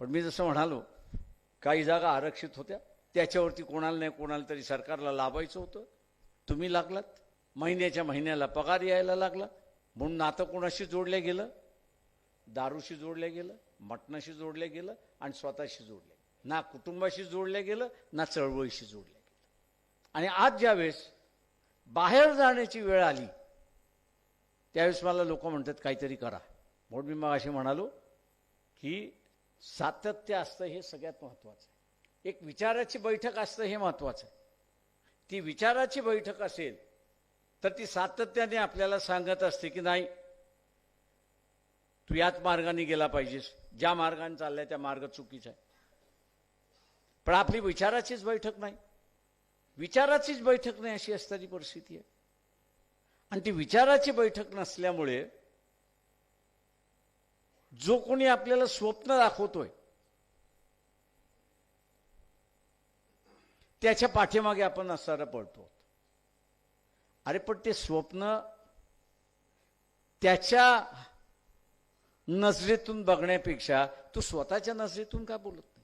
पण मी जसं म्हणालो काही जागा आरक्षित होत्या. त्याच्यावरती कोणाला नाही कोणाला तरी सरकारला लाभायचं होतं. तुम्ही लागलात. महिन्याच्या महिन्याला पगार यायला लागला. म्हणून नातं कोणाशी जोडलं गेलं? दारूशी जोडलं गेलं मटणाशी जोडलं गेलं आणि स्वतःशी जोडलं ना कुटुंबाशी जोडलं गेलं ना चळवळीशी जोडलं गेलं. आणि आज ज्यावेळेस बाहेर जाण्याची वेळ आली त्यावेळेस मला लोक म्हणतात काहीतरी करा. म्हणून मी मग असे म्हणालो की सातत्य असतं हे सगळ्यात महत्त्वाचं आहे. एक विचाराची बैठक असतं हे महत्त्वाचं आहे. ती विचाराची बैठक असेल तर ती सातत्याने आपल्याला सांगत असते की नाही तू याच मार्गाने गेला पाहिजेस. ज्या मार्गाने चाललाय त्या मार्ग चुकीचा आहे. पण आपली विचाराचीच बैठक नाही. विचाराचीच बैठक नाही अशी असणारी परिस्थिती आहे. आणि ती विचाराची बैठक नसल्यामुळे जो कोणी आपल्याला स्वप्न दाखवतोय त्याच्या पाठीमागे आपण असणारा पडतो अरे पण ते स्वप्न त्याच्या नजरेतून बघण्यापेक्षा तू स्वतःच्या नजरेतून का बोलत नाही?